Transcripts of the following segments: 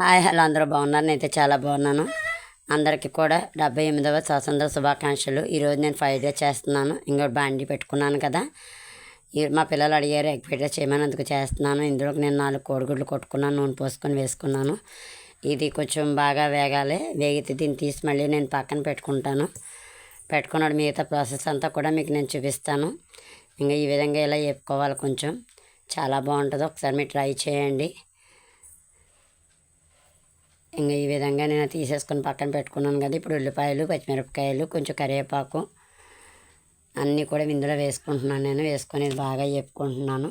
Hi hello అందరూ బాగున్నారు? నేనైతే చాలా బాగున్నాను. అందరికీ కూడా డెబ్బై ఎనిమిదవ స్వాతంత్ర శుభాకాంక్షలు. ఈరోజు నేను ఫ్రైడ్ రైస్ చేస్తున్నాను. ఇంకోటి బాండి పెట్టుకున్నాను కదా. మా పిల్లలు అడిగారు ఎగ్ ఫ్రైడ్ రైస్ చేయమని అందుకు చేస్తున్నాను? ఇందులోకి నేను నాలుగు కోడిగుడ్లు కొట్టుకున్నాను నూనె పోసుకొని వేసుకున్నాను. ఇది కొంచెం బాగా వేగాలి. వేగితే దీన్ని తీసి మళ్ళీ నేను పక్కన పెట్టుకుంటాను. పెట్టుకున్నాడు మిగతా ప్రాసెస్ అంతా కూడా మీకు నేను చూపిస్తాను. ఇంకా ఈ విధంగా ఇలా వేపుకోవాలి కొంచెం. చాలా బాగుంటుంది. ఒకసారి మీరు ట్రై చేయండి. ఇంకా ఈ విధంగా నేను తీసేసుకొని పక్కన పెట్టుకున్నాను కదా ఇప్పుడు ఉల్లిపాయలు పచ్చిమిరపకాయలు కొంచెం కరివేపాకు అన్నీ కూడా ఇందులో వేసుకుంటున్నాను నేను. వేసుకొని బాగా వేపుకుంటున్నాను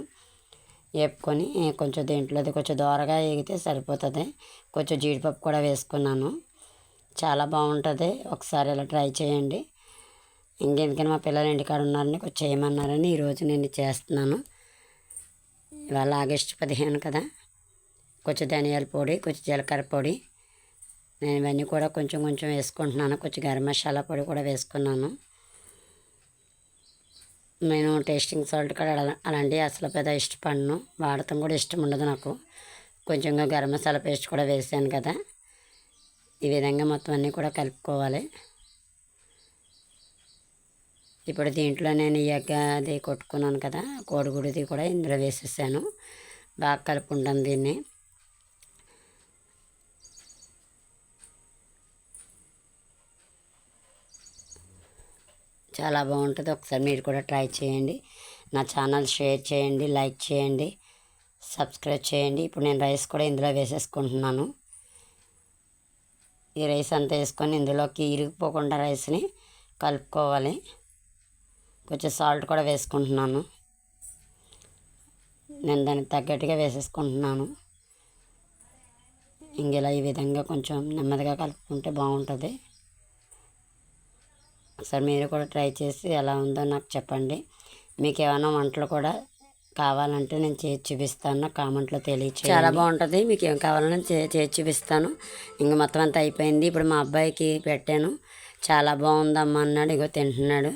వేపుకొని కొంచెం దీంట్లో కొంచెం దోరగా వేగితే సరిపోతుంది. కొంచెం జీడిపప్పు కూడా వేసుకున్నాను. చాలా బాగుంటుంది. ఒకసారి ఇలా ట్రై చేయండి. ఇంకెందుకని మా పిల్లలు ఇంటికాడ ఉన్నారని కొంచెం చేయమన్నారని ఈరోజు నేను చేస్తున్నాను. ఇవాళ ఆగస్టు పదిహేను కదా. కొంచెం ధనియాల పొడి కొంచెం జీలకర్ర పొడి నేను ఇవన్నీ కూడా కొంచెం కొంచెం వేసుకుంటున్నాను. కొంచెం గరం మసాలా పొడి కూడా వేసుకున్నాను. నేను టేస్టింగ్ సాల్ట్ కూడా అలా అలాంటివి అసలు పెద్ద ఇష్టపడను. వాడటం కూడా ఇష్టం ఉండదు నాకు. కొంచెంగా గరం మసాలా పేస్ట్ కూడా వేసాను కదా. ఈ విధంగా మొత్తం అన్నీ కూడా కలుపుకోవాలి. ఇప్పుడు దీంట్లో నేను ఎగ్గ అది కొట్టుకున్నాను కదా. కోడిగుడిది కూడా ఇందులో వేసేసాను. బాగా కలుపుకుంటాను దీన్ని. చాలా బాగుంటుంది. ఒకసారి మీరు కూడా ట్రై చేయండి. నా ఛానల్ షేర్ చేయండి లైక్ చేయండి సబ్స్క్రైబ్ చేయండి. ఇప్పుడు నేను రైస్ కూడా ఇందులో వేసేసుకుంటున్నాను. ఈ రైస్ అంతా వేసుకొని ఇందులోకి ఇరిగిపోకుండా రైస్ని కలుపుకోవాలి. కొంచెం సాల్ట్ కూడా వేసుకుంటున్నాను. నేను దానికి తగ్గట్టుగా వేసేసుకుంటున్నాను. ఇంకెలా ఈ విధంగా కొంచెం నెమ్మదిగా కలుపుకుంటే బాగుంటుంది. ఒకసారి మీరు కూడా ట్రై చేసి ఎలా ఉందో నాకు చెప్పండి. మీకు ఏమైనా వంటలు కూడా కావాలంటే నేను చేసి చూపిస్తాను. కామెంట్లో తెలియచేయండి. చాలా బాగుంటుంది. మీకు ఏం కావాలన్నా చేసి చూపిస్తాను. ఇంక మొత్తం అంతా అయిపోయింది. ఇప్పుడు మా అబ్బాయికి పెట్టాను. చాలా బాగుందమ్మా అన్నాడు. ఇగో తింటున్నాడు.